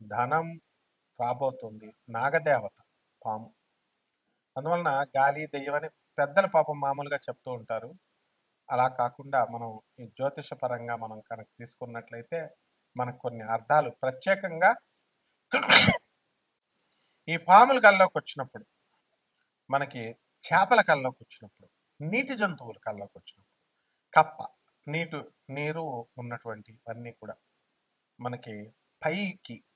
ధనం రాబోతుంది. నాగదేవత పాము. అందువలన గాలి దెయ్యమని పెద్దల పాపం మామూలుగా చెప్తూ ఉంటారు. అలా కాకుండా మనం ఈ జ్యోతిష పరంగా మనం కనుక తీసుకున్నట్లయితే మనకు కొన్ని అర్థాలు. ప్రత్యేకంగా ఈ పాముల కల్లోకి వచ్చినప్పుడు మనకి చేపల కల్లోకి వచ్చినప్పుడు నీటి జంతువుల కల్లోకి వచ్చినప్పుడు కప్ప నీటు నీరు ఉన్నటువంటి అన్నీ కూడా మనకి పైకి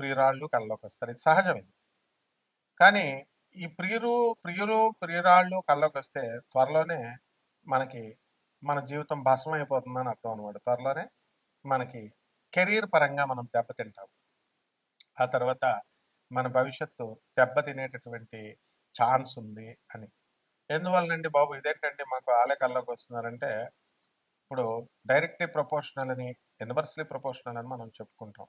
ప్రియురాళ్ళు కళ్ళలోకి వస్తారు. ఇది సహజమే కానీ ఈ ప్రియురు ప్రియులు ప్రియురాళ్ళు కళ్ళలోకి వస్తే త్వరలోనే మనకి మన జీవితం భస్మం అయిపోతుందని అర్థం అనమాట త్వరలోనే మనకి కెరీర్ పరంగా మనం దెబ్బతింటాం. ఆ తర్వాత మన భవిష్యత్తు దెబ్బతినేటటువంటి ఛాన్స్ ఉంది అని. ఎందువల్లనండి బాబు? ఇదేంటంటే మాకు ఆలే కల్లోకి వస్తున్నారంటే ఇప్పుడు డైరెక్ట్లీ ప్రపోర్షనల్ అని ఇన్వర్స్లీ ప్రపోర్షనల్ అని మనం చెప్పుకుంటాం.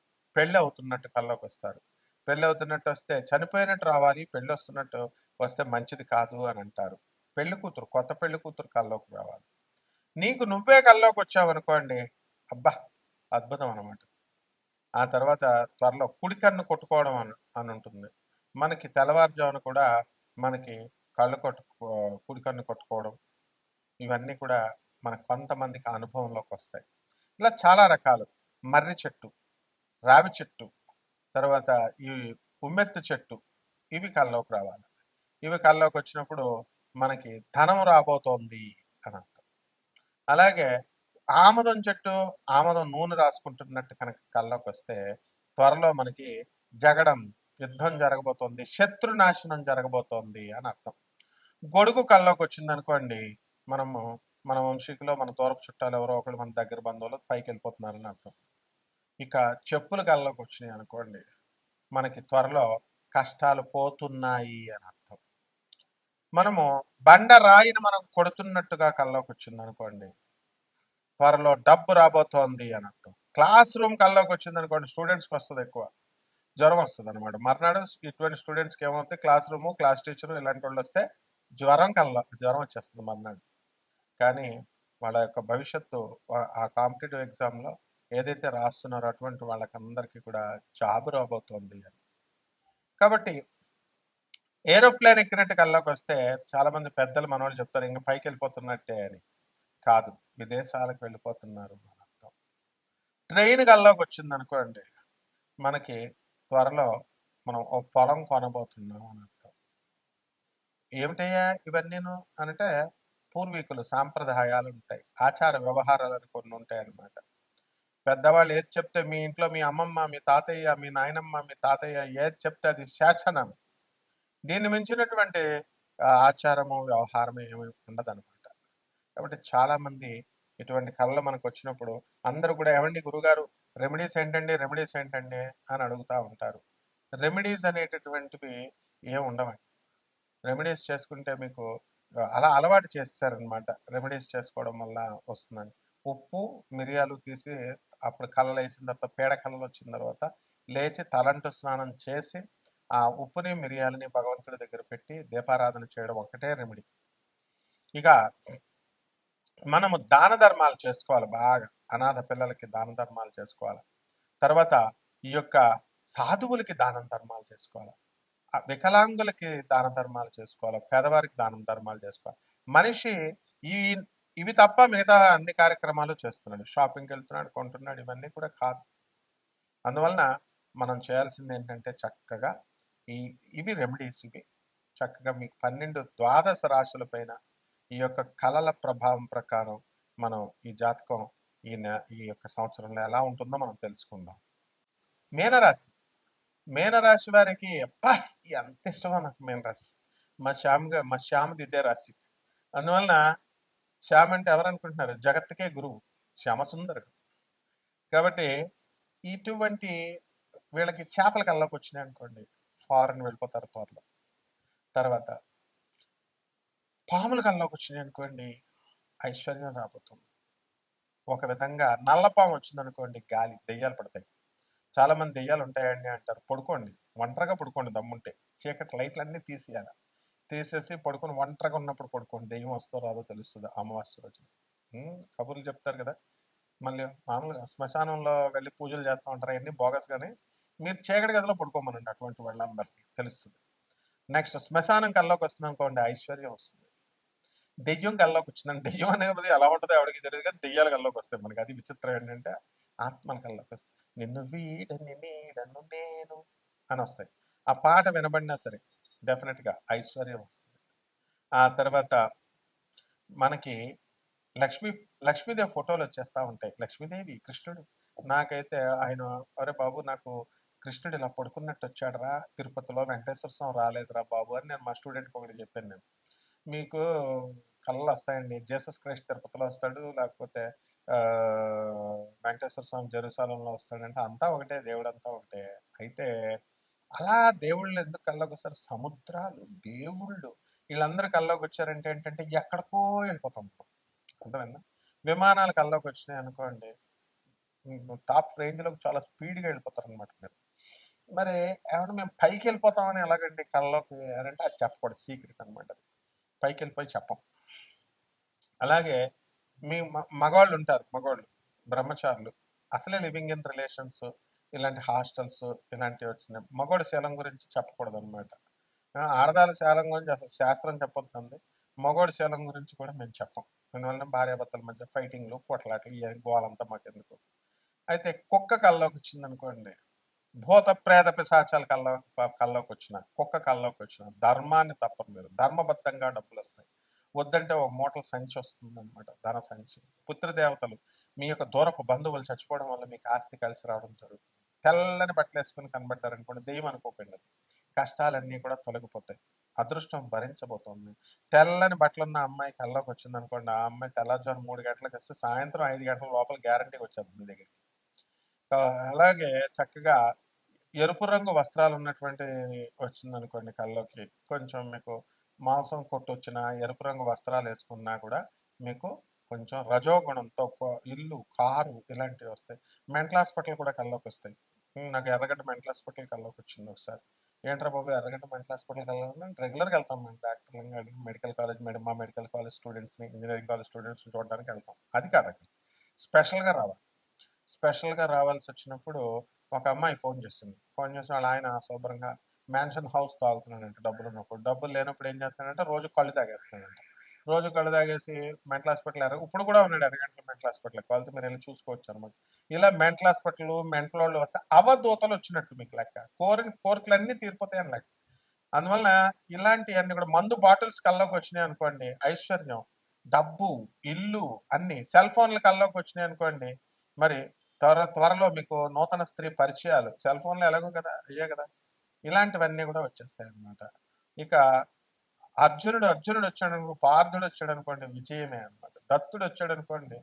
పెళ్ళి అవుతున్నట్టు కల్లోకి వస్తారు పెళ్ళి అవుతున్నట్టు వస్తే చనిపోయినట్టు రావాలి పెళ్ళి వస్తున్నట్టు వస్తే మంచిది కాదు అని అంటారు. పెళ్ళి కూతురు కొత్త పెళ్ళి కూతురు కల్లోకి రావాలి. నీకు నువ్వే కల్లోకి వచ్చావు అనుకోండి అబ్బా అద్భుతం అనమాట ఆ తర్వాత త్వరలో కుడి కన్ను కొట్టుకోవడం అని అని ఉంటుంది మనకి తెల్లవారుజామున కూడా మనకి కళ్ళు కొట్టుకో కుడి కన్ను కొట్టుకోవడం ఇవన్నీ కూడా మన కొంతమందికి అనుభవంలోకి వస్తాయి ఇలా చాలా రకాలు. మర్రి చెట్టు. రావి చెట్టు తర్వాత ఈ ఉమ్మెత్తు చెట్టు ఇవి కళ్ళలోకి రావాలి. ఇవి కల్లోకి వచ్చినప్పుడు మనకి ధనం రాబోతోంది అని అర్థం. అలాగే ఆమదం చెట్టు ఆమదం నూనె రాసుకుంటున్నట్టు కనుక కళ్ళలోకి వస్తే త్వరలో మనకి జగడం యుద్ధం జరగబోతోంది శత్రు నాశనం జరగబోతోంది అని అర్థం. గొడుగు కల్లోకి వచ్చింది అనుకోండి మనము మన వంశీకులో మన దూరపు చుట్టాలు ఎవరో ఒకరు మన దగ్గర బంధువులు పైకి వెళ్ళిపోతున్నారని అర్థం. ఇక చెప్పులు కళ్ళలోకి వచ్చినాయి అనుకోండి మనకి త్వరలో కష్టాలు పోతున్నాయి అని అర్థం. మనము బండ రాయిని మనం కొడుతున్నట్టుగా కల్లోకి వచ్చింది అనుకోండి త్వరలో డబ్బు రాబోతోంది అని అర్థం. క్లాస్ రూమ్ కల్లోకి వచ్చింది అనుకోండి స్టూడెంట్స్కి వస్తుంది ఎక్కువ. జ్వరం వస్తుంది అనమాట మర్నాడు ఇటువంటి స్టూడెంట్స్కి ఏమవుతుంది క్లాస్ రూము క్లాస్ టీచరు ఇలాంటి వాళ్ళు వస్తే జ్వరం కళ్ళ జ్వరం వచ్చేస్తుంది మర్నాడు. కానీ వాళ్ళ యొక్క భవిష్యత్తు ఆ- ఆ కాంపిటేటివ్ ఎగ్జామ్లో ఏదైతే రాస్తున్నారో అటువంటి వాళ్ళకందరికీ కూడా జాబ్ రాబోతోంది అని. కాబట్టి ఏరోప్లేన్ ఎక్కినట్టు కల్లోకి వస్తే చాలామంది పెద్దలు మనవాళ్ళు చెప్తారు ఇంకా పైకి వెళ్ళిపోతున్నట్టే అని. కాదు విదేశాలకు వెళ్ళిపోతున్నారు అని అర్థం. ట్రైన్ కల్లోకి వచ్చింది అనుకోండి మనకి త్వరలో మనం ఓ పొలం కొనబోతున్నాం అని అర్థం. ఏమిటయ్యా ఇవన్నీను? అంటే పూర్వీకులు సాంప్రదాయాలు ఉంటాయి ఆచార వ్యవహారాలు అని కొన్ని ఉంటాయి అన్నమాట పెద్దవాళ్ళు ఏది చెప్తే మీ ఇంట్లో మీ అమ్మమ్మ మీ తాతయ్య మీ నాయనమ్మ మీ తాతయ్య ఏది చెప్తే అది శాసనం. దీన్ని మించినటువంటి ఆచారము వ్యవహారం ఏమి ఉండదనమాట కాబట్టి చాలామంది ఇటువంటి కళలు మనకు వచ్చినప్పుడు అందరూ కూడా ఏమండి గురుగారు రెమెడీస్ ఏంటండి రెమెడీస్ ఏంటండి అని అడుగుతూ ఉంటారు. రెమెడీస్ అనేటటువంటివి ఏమి ఉండవండి. రెమెడీస్ చేసుకుంటే మీకు అలా అలవాటు చేస్తారనమాట రెమెడీస్ చేసుకోవడం వల్ల వస్తుందని. ఉప్పు మిరియాలు తీసి అప్పుడు కళ్ళలు వేసిన తర్వాత పేడ కళ్ళలు వచ్చిన తర్వాత లేచి తలంటు స్నానం చేసి ఆ ఉప్పుని మిరియాలని భగవంతుడి దగ్గర పెట్టి దీపారాధన చేయడం ఒకటే రెమెడీ ఇక మనము దాన ధర్మాలు చేసుకోవాలి బాగా. అనాథ పిల్లలకి దాన ధర్మాలు చేసుకోవాలి. తర్వాత ఈ యొక్క సాధువులకి దానం ధర్మాలు చేసుకోవాలి. ఆ వికలాంగులకి దాన ధర్మాలు చేసుకోవాలి. పేదవారికి దానం ధర్మాలు చేసుకోవాలి. మనిషి ఈ ఇవి తప్ప మిగతా అన్ని కార్యక్రమాలు చేస్తున్నాడు. షాపింగ్కి వెళ్తున్నాడు కొంటున్నాడు ఇవన్నీ కూడా కాదు. అందువలన మనం చేయాల్సింది ఏంటంటే చక్కగా ఈ ఇవి రెమెడీస్ ఇవి. చక్కగా మీకు పన్నెండు ద్వాదశ రాశుల పైన ఈ యొక్క కళల ప్రభావం ప్రకారం మనం ఈ జాతకం ఈ నె- ఈ యొక్క సంవత్సరంలో ఎలా ఉంటుందో మనం తెలుసుకుందాం. మీనరాశి. మీనరాశి వారికి అబ్బా ఎంత ఇష్టమో నాకు మీనరాశి. మా శ్యామ్గా మా శ్యామ్ది ఇదే రాశి. అందువలన శ్యామ అంటే ఎవరనుకుంటున్నారు? జగత్తుకే గురువు. శ్యామసుందరుడు. కాబట్టి ఇటువంటి వీళ్ళకి చేపల కళ్ళకి వచ్చినాయి అనుకోండి. ఫారెన్ వెళ్ళిపోతారు త్వరలో. తర్వాత పాముల కల్లోకి వచ్చినాయి అనుకోండి ఐశ్వర్యం రాబోతుంది. ఒక విధంగా నల్ల పాము వచ్చిందనుకోండి గాలి దెయ్యాలు పడతాయి. చాలా మంది దెయ్యాలు ఉంటాయండి అంటారు. పడుకోండి. ఒంటరిగా పడుకోండి దమ్ముంటే. చీకటి లైట్లు అన్నీ తీసేయాలి. తీసేసి పడుకొని ఒంటరిగా ఉన్నప్పుడు పడుకోండి. దెయ్యం వస్తో రాదో తెలుస్తుంది అమావాస్య రోజు. కబుర్లు చెప్తారు కదా. మళ్ళీ మామూలుగా శ్మశానంలో వెళ్ళి పూజలు చేస్తూ ఉంటారు అవన్నీ బోగస్ కానీ మీరు చీకటి గదిలో పడుకోమనండి అటువంటి వాళ్ళందరికీ తెలుస్తుంది. నెక్స్ట్ శ్మశానం కల్లోకి వస్తుంది అనుకోండి ఐశ్వర్యం వస్తుంది. దెయ్యం కల్లోకి వచ్చిందండి దెయ్యం అనేది ఎలా ఉంటుందో ఎవరికి తెలియదు కానీ దెయ్యాల కల్లోకి వస్తాయి మనకి. అది విచిత్రం ఏంటంటే ఆత్మల కల్లోకి వస్తాయి. నిన్ను వీడని నీడను నేను అని వస్తాయి. ఆ పాట వినబడినా సరే డెఫినెట్గా ఐశ్వర్యం వస్తుంది. ఆ తర్వాత మనకి లక్ష్మీ లక్ష్మీదేవి ఫోటోలు వచ్చేస్తా ఉంటాయి. లక్ష్మీదేవి కృష్ణుడు. నాకైతే ఆయన అరే బాబు నాకు కృష్ణుడు ఇలా పడుకున్నట్టు వచ్చాడరా తిరుపతిలో వెంకటేశ్వర స్వామి రాలేదురా బాబు అని నేను మా స్టూడెంట్కి ఒకటి చెప్పాను నేను. మీకు కళ్ళు వస్తాయండి. జీసస్ క్రైస్ట్ తిరుపతిలో వస్తాడు లేకపోతే వెంకటేశ్వర స్వామి జెరూసాలంలో వస్తాడంటే అంతా ఒకటే దేవుడంతా ఒకటే. అయితే అలా దేవుళ్ళు ఎందుకు కళ్ళకొస్తారు వస్తారు? సముద్రాలు దేవుళ్ళు. వీళ్ళందరూ కల్లోకి వచ్చారంటే ఏంటంటే ఎక్కడికో వెళ్ళిపోతాం అర్థమైందా? విమానాలు కల్లోకి వచ్చినాయి అనుకోండి టాప్ రేంజ్లోకి చాలా స్పీడ్గా వెళ్ళిపోతారు అనమాట మీరు. మరి ఏమన్నా మేము పైకి వెళ్ళిపోతామని ఎలాగండి కళ్ళలోకి అంటే అది చెప్పకూడదు సీక్రెట్ అనమాట అది. పైకి వెళ్ళిపోయి చెప్పం. అలాగే మీ మగవాళ్ళు ఉంటారు మగవాళ్ళు బ్రహ్మచారులు. అసలే లివింగ్ ఇన్ రిలేషన్స్. ఇలాంటి హాస్టల్స్ ఇలాంటివి వచ్చినాయి. మగవాడి శీలం గురించి చెప్పకూడదు అనమాట ఆడదాల శీలం గురించి అసలు శాస్త్రం చెప్పొద్దండి. మగవాడి శీలం గురించి కూడా మేము చెప్పం. దానివల్ల భార్యాభర్తల మధ్య ఫైటింగ్లు పొట్లాటలు ఇవన్నీ గోలంతా మాకెందుకు? అయితే కుక్క కల్లోకి వచ్చింది అనుకోండి భూత ప్రేత పిశాచాల కల్లో కల్లోకి వచ్చిన కుక్క కల్లోకి వచ్చిన ధర్మాన్ని తప్పరు మీరు. ధర్మబద్ధంగా డబ్బులు వస్తాయి వద్దంటే ఒక మూటల సంచి వస్తుంది అనమాట ధన సంచి. పుత్రదేవతలు మీ యొక్క దూరపు బంధువులు చచ్చిపోవడం వల్ల మీకు ఆస్తి కలిసి రావడం జరుగుతుంది. తెల్లని బట్టలు వేసుకుని కనబడ్డారనుకోండి దెయ్యం అనుకోకండి. కష్టాలన్నీ కూడా తొలగిపోతాయి. అదృష్టం భరించబోతోంది. తెల్లని బట్టలు ఉన్న అమ్మాయి కల్లోకి వచ్చింది అనుకోండి ఆ అమ్మాయి తెల్లవారుజాము మూడు గంటలకు వస్తే సాయంత్రం ఐదు గంటల లోపల గ్యారంటీగా వచ్చేది మీ దగ్గరికి. అలాగే చక్కగా ఎరుపు రంగు వస్త్రాలు ఉన్నటువంటి వచ్చింది అనుకోండి కల్లోకి కొంచెం మీకు మాంసం కొట్టు వచ్చిన ఎరుపు రంగు వస్త్రాలు వేసుకున్నా కూడా మీకు కొంచెం రజోగుణంతో ఇల్లు కారు ఇలాంటివి వస్తాయి. మెంటల్ హాస్పిటల్ కూడా కళ్ళలోకి వస్తాయి. నాకు ఎర్రగడ్డ మెంటల్ హాస్పిటల్కి వెళ్ళక వచ్చింది ఒకసారి. ఏంట్రా బాబు ఎర్రగడ్డ మెంటల్ హాస్పిటల్కి వెళ్ళాలని రెగ్యులర్గా వెళ్తాం మేము డాక్టర్లు మెడికల్ కాలేజ్ మేడం మా మెడికల్ కాలేజ్ స్టూడెంట్స్ని ఇంజనీరింగ్ కాలేజ్ స్టూడెంట్స్ని చూడడానికి వెళ్తాం. అది కాదు అక్కడ. స్పెషల్గా రావాలి. స్పెషల్గా రావాల్సి వచ్చినప్పుడు ఒక అమ్మాయి ఫోన్ చేసింది. ఫోన్ చేసిన వాళ్ళ ఆయన శుభ్రంగా మ్యాన్షన్ హౌస్ తాగుతున్నాడంట డబ్బులు ఉన్నప్పుడు డబ్బులు లేనప్పుడు ఏం చేస్తాడంటే రోజు కళ్ళు తాగేస్తున్నాడంట. రోజు కళ్ళు తాగేసి మెంటల్ హాస్పిటల్ ఇప్పుడు కూడా ఉన్నాడు ఎరగంటల మెంటల్ హాస్పిటల్ కావాలంటే మీరు వెళ్ళి చూసుకోవచ్చు అనమాట ఇలా మెంటల్ హాస్పిటల్ మెంటల్ వాళ్ళు వస్తే అవధూతలు వచ్చినట్టు మీకు లెక్క. కోరిన కోరికలు అన్నీ తీరిపోతాయి అని లెక్క. అందువల్ల ఇలాంటివన్నీ కూడా మందు బాటిల్స్ కల్లోకి వచ్చినాయి అనుకోండి ఐశ్వర్యం డబ్బు ఇల్లు అన్ని సెల్ ఫోన్లు కల్లోకి వచ్చినాయి అనుకోండి మరి త్వర త్వరలో మీకు నూతన స్త్రీ పరిచయాలు సెల్ ఫోన్లు ఎలాగో కదా అయ్యే కదా. ఇలాంటివన్నీ కూడా వచ్చేస్తాయి అన్నమాట ఇక అర్జునుడు అర్జునుడు వచ్చాడు అనుకో పార్థుడు వచ్చాడు అనుకోండి విజయమే అన్నమాట. దత్తుడు వచ్చాడు అనుకోండి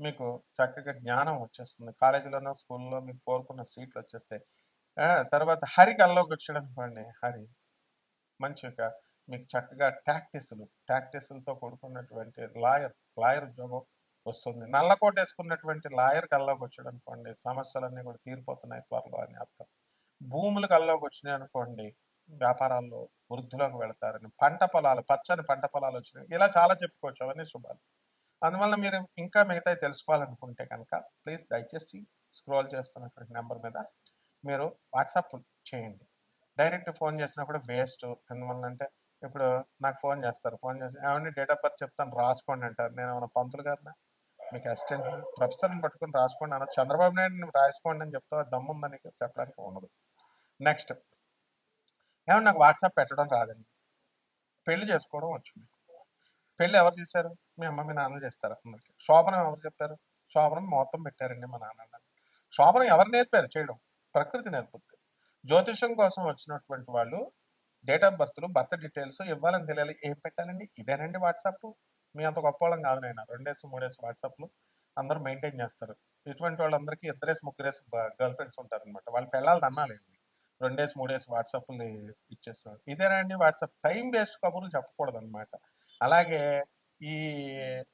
మీకు చక్కగా జ్ఞానం వచ్చేస్తుంది. కాలేజీలోనో స్కూల్లో మీకు కోరుకున్న సీట్లు వచ్చేస్తాయి. తర్వాత హరి కల్లోకి వచ్చాడు అనుకోండి హరి మంచిగా మీకు చక్కగా టాక్టిస్లు టాక్టిస్లతో కూడుకున్నటువంటి లాయర్ లాయర్ ఉద్యోగం వస్తుంది. నల్లకోట వేసుకున్నటువంటి లాయర్ కల్లోకి వచ్చాడు అనుకోండి సమస్యలన్నీ కూడా తీరిపోతున్నాయి త్వరలో అని అర్థం. భూములు కల్లోకి వచ్చినాయి అనుకోండి వ్యాపారాల్లో వృద్ధిలోకి వెళతారని పంట పొలాలు పచ్చని పంట పొలాలు వచ్చినాయి ఇలా చాలా చెప్పుకోవచ్చు. అవన్నీ శుభాలు. అందువల్ల మీరు ఇంకా మిగతాయి తెలుసుకోవాలనుకుంటే కనుక ప్లీజ్ దయచేసి స్క్రోల్ చేస్తున్నటువంటి నెంబర్ మీద మీరు వాట్సాప్ చేయండి. డైరెక్ట్ ఫోన్ చేసినప్పుడు వేస్ట్. ఎందువల్ల అంటే ఇప్పుడు నాకు ఫోన్ చేస్తారు. ఫోన్ చేసి ఏమండి డేట్ ఆఫ్ బర్త్ చెప్తాను రాసుకోండి అంటారు. నేను ఏమైనా పంతులు గారినా? మీకు అసిస్టెంట్ ప్రొఫెసర్ని పట్టుకుని రాసుకోండి అన్న చంద్రబాబు నాయుడు రాసుకోండి అని చెప్తా దమ్ముందని చెప్పడానికి ఉండదు. నెక్స్ట్ ఏమన్నా నాకు వాట్సాప్ పెట్టడం రాదండి. పెళ్ళి చేసుకోవడం వచ్చు పెళ్ళి ఎవరు చేశారు? మీ అమ్మ మీ నాన్న చేస్తారు అందరికి? శోభనం ఎవరు చెప్పారు? శోభనం మొత్తం పెట్టారండి మా నాన్న శోభనం ఎవరు నేర్పారు? చేయడం. ప్రకృతి నేర్పుద్ది. జ్యోతిషం కోసం వచ్చినటువంటి వాళ్ళు డేట్ ఆఫ్ బర్త్లు బర్త్ డీటెయిల్స్ ఇవ్వాలని తెలియాలి. ఏం పెట్టాలండి? ఇదేనండి వాట్సాప్. మీ అంత గొప్ప వాళ్ళం కాదు నేను రెండేసి మూడేసి వాట్సాప్లు అందరూ మెయింటైన్ చేస్తారు. ఇటువంటి వాళ్ళందరికీ ఇద్దరేసి ముగ్గురేసి గర్ల్ ఫ్రెండ్స్ ఉంటారనమాట వాళ్ళు పెళ్ళాలి అన్నాలేండి రెండేసి మూడేసి వాట్సాప్లు ఇచ్చేస్తున్నారు ఇదేనండి వాట్సాప్. టైం వేస్ట్ కబుర్లు చెప్పకూడదు అనమాట అలాగే ఈ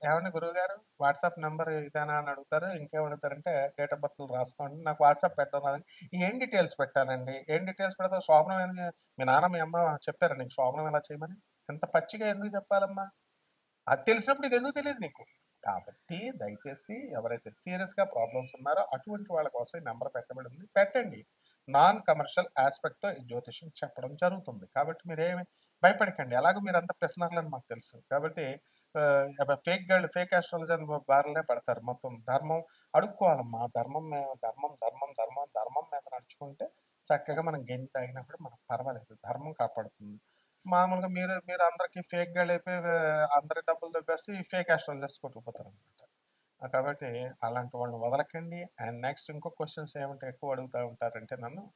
ఏమండి గురువుగారు? వాట్సాప్ నెంబర్ ఇదేనా అని అడుగుతారు. ఇంకేమడుగుతారంటే డేట్ ఆఫ్ బర్త్లు రాసుకోండి. నాకు వాట్సాప్ పెట్టడం ఏం డీటెయిల్స్ పెట్టాలండి? ఏం డీటెయిల్స్ పెడతా శోభనం మీ నాన్న మీ అమ్మ చెప్పారా నీకు శోభనం ఎలా చేయమని? ఎంత పచ్చిగా ఎందుకు చెప్పాలమ్మా? అది తెలిసినప్పుడు ఇది ఎందుకు తెలియదు నీకు? కాబట్టి దయచేసి ఎవరైతే సీరియస్గా ప్రాబ్లమ్స్ ఉన్నారో అటువంటి వాళ్ళ కోసం ఈ నెంబర్ పెట్టబడింది. పెట్టండి. నాన్ కమర్షియల్ ఆస్పెక్ట్తో ఈ జ్యోతిష్యం చెప్పడం జరుగుతుంది. కాబట్టి మీరేమి భయపడకండి. ఎలాగో మీరు అంత ప్రశ్నలని మాకు తెలుసు. కాబట్టి ఫేక్ గర్ల్ ఫేక్ ఆస్ట్రాలజర్ బారినే పడతారు. మొత్తం ధర్మం అడుక్కోవాలమ్మా. ధర్మం మేము ధర్మం ధర్మం ధర్మం ధర్మం మీద నడుచుకుంటే చక్కగా మనం గెంజి తాగినప్పుడు మనకు పర్వాలేదు. ధర్మం కాపాడుతుంది. మామూలుగా మీరు మీరు అందరికి ఫేక్గా అయిపోయి అందరి డబ్బులు దొబ్బేస్తే ఈ ఫేక్ ఆస్ట్రాలజర్స్ కొట్టుకుపోతారు అనమాట కాబట్టి అలాంటి వాళ్ళని వదలకండి. అండ్ నెక్స్ట్ ఇంకో క్వశ్చన్స్ ఏమంటే ఎక్కువ అడుగుతూ ఉంటారంటే నన్ను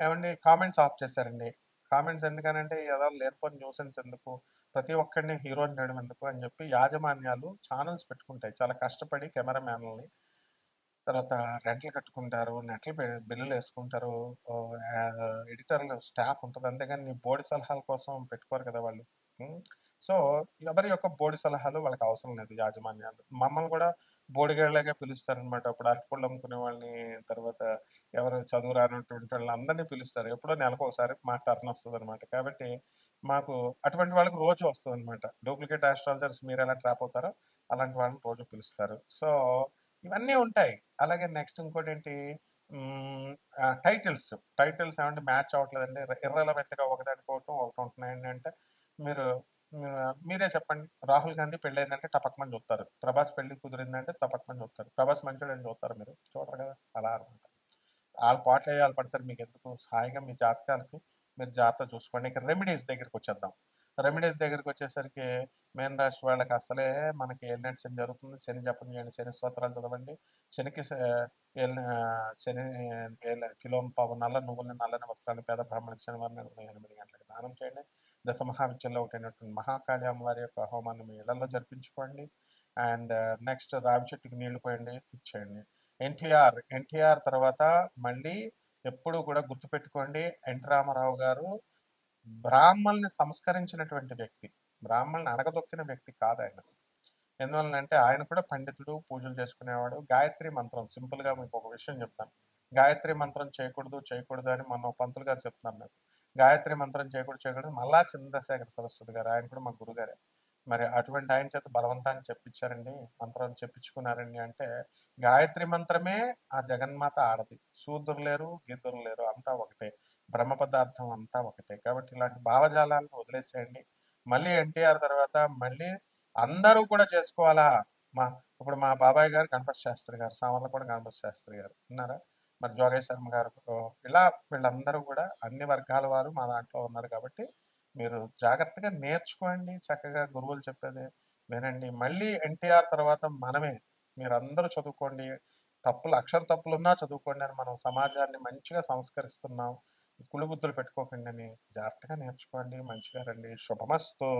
ఏమండి కామెంట్స్ ఆఫ్ చేశారండి. కామెంట్స్ ఎందుకనంటే ఏదో లేనిపోని న్యూసెన్స్ ఎందుకు? ప్రతి ఒక్కరిని హీరోని చేయడం ఎందుకు? అని చెప్పి యాజమాన్యాలు ఛానల్స్ పెట్టుకుంటాయి. చాలా కష్టపడి కెమెరామ్యాన్లని తర్వాత రెంట్లు కట్టుకుంటారు నెట్లు బిల్లులు వేసుకుంటారు ఎడిటర్లు స్టాఫ్ ఉంటుంది. అంతేగాని నీ బోర్డు సలహాల కోసం పెట్టుకోరు కదా వాళ్ళు. సో ఎవరి యొక్క బోర్డు సలహాలు వాళ్ళకి అవసరం లేదు యాజమాన్యాలు. మమ్మల్ని కూడా బోడిగాళ్ళగా పిలుస్తారనమాట. అప్పుడు అరటిపళ్ళు అమ్ముకునే వాళ్ళని తర్వాత ఎవరు చదువు రానటువంటి వాళ్ళని అందరినీ పిలుస్తారు. ఎప్పుడో నెలకు ఒకసారి మా టర్న్ వస్తుంది అనమాట కాబట్టి మాకు అటువంటి వాళ్ళకి రోజు వస్తుంది అనమాట డూప్లికేట్ ఆస్ట్రాలజర్స్ మీరు ఎలా ట్రాప్ అవుతారో అలాంటి వాళ్ళని రోజు పిలుస్తారు. సో ఇవన్నీ ఉంటాయి. అలాగే నెక్స్ట్ ఇంకోటి ఏంటి టైటిల్స్. టైటిల్స్ ఏమంటే మ్యాచ్ అవ్వట్లేదండి. ఇర్రెలవెంట్గా ఒకదానికోవటం ఒకటి ఉంటున్నాయండి అంటే మీరు మీరే చెప్పండి. రాహుల్ గాంధీ పెళ్ళైందంటే టపక్మని చూస్తారు. ప్రభాస్ పెళ్ళి కుదిరిందంటే టపక్మని చూస్తారు. ప్రభాస్ మంచోడు అని చూస్తారు మీరు. చూడరు కదా? అలా అనమాట వాళ్ళు పాటలు వాళ్ళు పడతారు మీకు ఎందుకు హాయిగా మీ జాతకాలకి మీరు జాగ్రత్త చూసుకోండి. ఇక రెమెడీస్ దగ్గరికి వచ్చేద్దాం. రెమెడీస్ దగ్గరికి వచ్చేసరికి మెయిన్ రాశి వాళ్ళకి అసలే మనకి ఏలినట్టు శని జరుగుతుంది. శని జపం చేయండి. శని స్తోత్రాలు చదవండి. శనికి శని కిలో పావు నల్ల నువ్వులని నల్లని వస్త్రాలు పేద బ్రాహ్మణ శనివారం ఎనిమిది గంటలకు దానం చేయండి. దశ మహావిద్యలో ఒకటైనటువంటి మహాకాళి అమ్మవారి యొక్క హోమాన్ని మీ ఇళ్ళలో జరిపించుకోండి. అండ్ నెక్స్ట్ రావి చెట్టుకి నీళ్ళు పోయండి ఇచ్చేయండి ఎన్టీఆర్ ఎన్టీఆర్ తర్వాత మళ్ళీ ఎప్పుడు కూడా గుర్తుపెట్టుకోండి ఎన్టీ రామారావు గారు బ్రాహ్మణ్ని సంస్కరించినటువంటి వ్యక్తి. బ్రాహ్మణ్ని అడగదొక్కిన వ్యక్తి కాదు ఆయన. ఎందువలనంటే ఆయన కూడా పండితుడు పూజలు చేసుకునేవాడు. గాయత్రి మంత్రం సింపుల్గా మీకు ఒక విషయం చెప్తాను. గాయత్రి మంత్రం చేయకూడదు చేయకూడదు అని మన పంతులు గారు చెప్తున్నారు నాకు. గాయత్రి మంత్రం చేకూడు చేయకూడదు. మళ్ళా చంద్రశేఖర సరస్వతి గారు ఆయన కూడా మా గురుగారే. మరి అటువంటి ఆయన చేత బలవంతాన్ని చెప్పించారండి మంత్రం చెప్పించుకున్నారండి అంటే గాయత్రి మంత్రమే ఆ జగన్మాత ఆడది. శూద్రులు లేరు గిద్దురు లేరు అంతా ఒకటే. బ్రహ్మ పదార్థం అంతా ఒకటే. కాబట్టి ఇలాంటి భావజాలాలను వదిలేసేయండి. మళ్ళీ ఎన్టీఆర్ తర్వాత మళ్ళీ అందరూ కూడా చేసుకోవాలా? మా ఇప్పుడు మా బాబాయ్ గారు గణపతి శాస్త్రి గారు సామర్లు కూడా గణపతి శాస్త్రి గారు. ఉన్నారా మరి జోగేశ్ శర్మ గారు ఇలా వీళ్ళందరూ కూడా అన్ని వర్గాల వారు మా దాంట్లో ఉన్నారు కాబట్టి మీరు జాగ్రత్తగా నేర్చుకోండి చక్కగా గురువులు చెప్పేది వినండి. మళ్ళీ ఎన్టీఆర్ తర్వాత మనమే. మీరు అందరూ చదువుకోండి. తప్పులు అక్షర తప్పులు ఉన్నా చదువుకోండి అని మనం సమాజాన్ని మంచిగా సంస్కరిస్తున్నాం. కులుబుద్ధులు పెట్టుకోకండి అని జాగ్రత్తగా నేర్చుకోండి. మంచిగా రండి. శుభమస్తు.